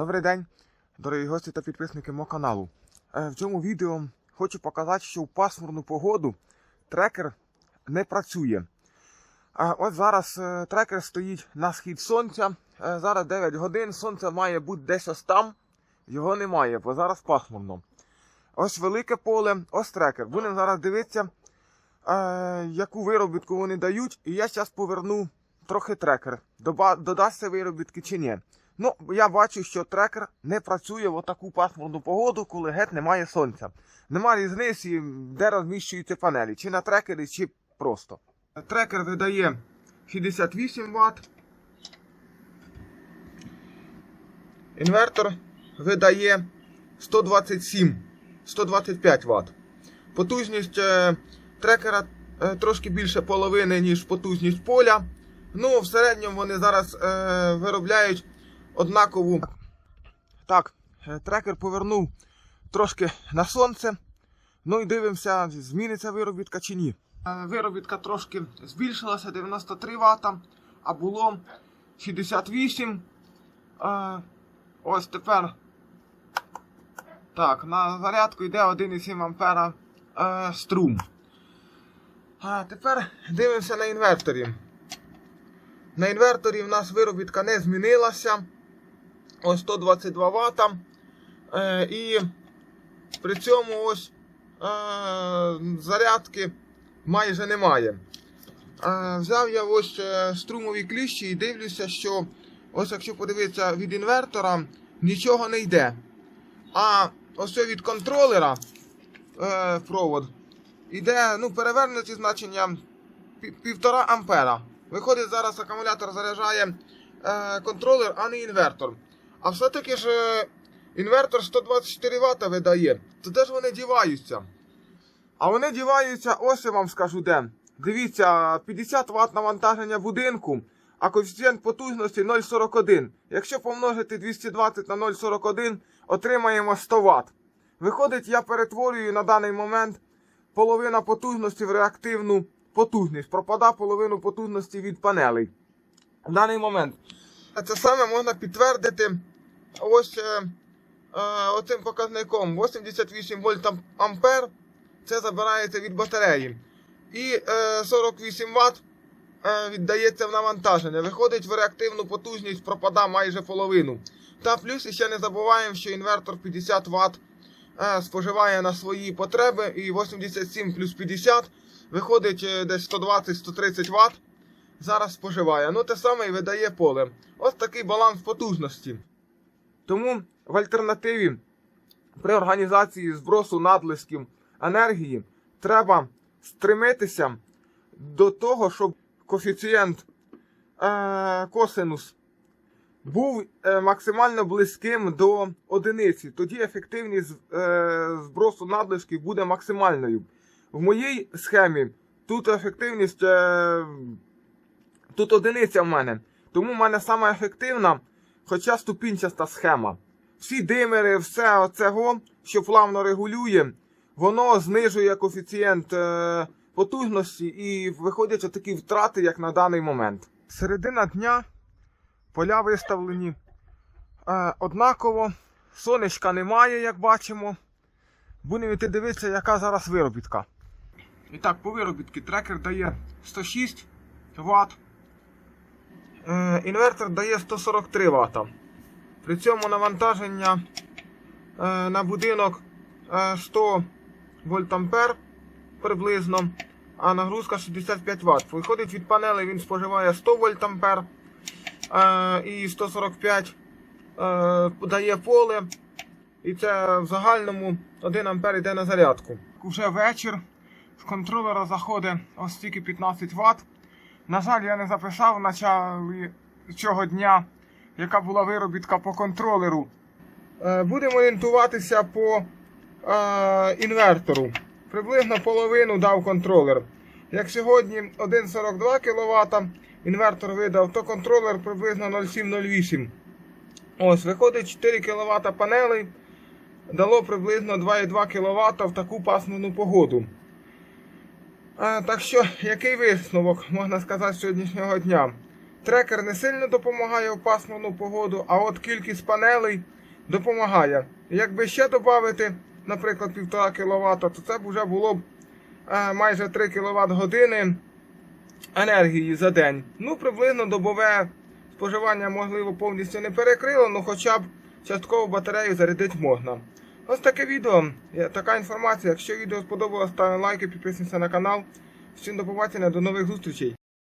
Добрий день, дорогі гості та підписники мого каналу. Е, В цьому відео хочу показати, що в пасмурну погоду трекер не працює. А От зараз е, трекер стоїть на схід сонця. Е, Зараз 9 годин, сонце має бути десь ось там. Його немає, бо зараз пасмурно. Ось велике поле, ось трекер. Будемо зараз дивитися, е, яку виробітку вони дають. І я зараз поверну трохи трекер. Додасться виробітки чи ні. Ну, я бачу, що трекер не працює в таку пасмурну погоду, коли геть немає сонця. Нема різниці, де розміщуються панелі, чи на трекері, чи просто. Трекер видає 68 Вт. Інвертор видає 127 125 Вт. Потужність е, трекера е, трошки більше половини, ніж потужність поля. Ну, в середньому вони зараз е, виробляють однакову. Так, е, трекер повернув трошки на сонце. Ну і дивимося, зміниться виробітка чи ні. Е, Виробітка трошки збільшилася 93 Вт, а було 68. Е, Ось тепер. Так, на зарядку йде 1,7 ампера е, струм. А тепер дивимося на інверторі. На інверторі в нас виробітка не змінилася. Ось 122 Вт. Е, і при цьому ось е, зарядки майже немає. Е, взяв я ось е, струмові кліщі і дивлюся, що ось якщо подивитися від інвертора, нічого не йде. А ось від контролера е, провод іде ну, перевернуті значення пі- півтора ампера. Виходить, зараз акумулятор заряджає е, контролер, а не інвертор. А все-таки ж е, інвертор 124 Вт видає. То де ж вони діваються? А вони діваються, ось я вам скажу де. Дивіться, 50 Вт навантаження будинку, а коефіцієнт потужності 0,41. Якщо помножити 220 на 0,41, отримаємо 100 Вт. Виходить, я перетворюю на даний момент половина потужності в реактивну потужність. Пропада половину потужності від панелей. В даний момент. А це саме можна підтвердити ось е, е, оцим показником 88 вольт ампер. Це забирається від батареї. І е, 48 Вт е, віддається в навантаження. Виходить в реактивну потужність пропада майже половину. Та плюс ще не забуваємо, що інвертор 50 Вт е, споживає на свої потреби, і 87 плюс 50 виходить е, десь 120-130 Вт. Зараз споживає. Ну те саме і видає поле. Ось такий баланс потужності. Тому в альтернативі при організації збросу надлишків енергії треба стремитися до того, щоб коефіцієнт е, косинус був е, максимально близьким до одиниці. Тоді ефективність е, збросу надлишків буде максимальною. В моїй схемі тут ефективність е, тут одиниця в мене. Тому в мене сама ефективна, хоча ступінчаста схема. Всі димери, все оцего, що плавно регулює, воно знижує коефіцієнт е, потужності і виходять такі втрати, як на даний момент. Середина дня поля виставлені е, однаково, сонечка немає, як бачимо. Будемо йти дивитися, яка зараз виробітка. І так, по виробітки трекер дає 106 Вт. Е, інвертор дає 143 Вт. При цьому навантаження е, на будинок е, 100 вольтампер приблизно, а нагрузка 65 Вт. Виходить від панели, він споживає 100 вольтампер е, і 145 е, дає поле. І це в загальному 1 ампер йде на зарядку. Уже вечір. З контролера заходить ось тільки 15 Вт. На жаль, я не записав в началі цього дня, яка була виробітка по контролеру. Е, Будемо орієнтуватися по е, інвертору. Приблизно половину дав контролер. Як сьогодні 1,42 кВт інвертор видав, то контролер приблизно 0,7-0,8. Ось, виходить 4 кВт панелей. Дало приблизно 2,2 кВт в таку пасмурну погоду. А, так що, який висновок можна сказати сьогоднішнього дня? трекер не сильно допомагає в пасмурну погоду, а от кількість панелей допомагає. Якби ще додати, наприклад, 1,5 кВт, то це б вже було б е, майже 3 кВт години енергії за день. Ну, приблизно добове споживання, можливо, повністю не перекрило, але хоча б частково батарею зарядити можна. Ось таке відео, така інформація. Якщо відео сподобалось, ставимо лайки, підписуємося на канал. Всім до побачення, до нових зустрічей.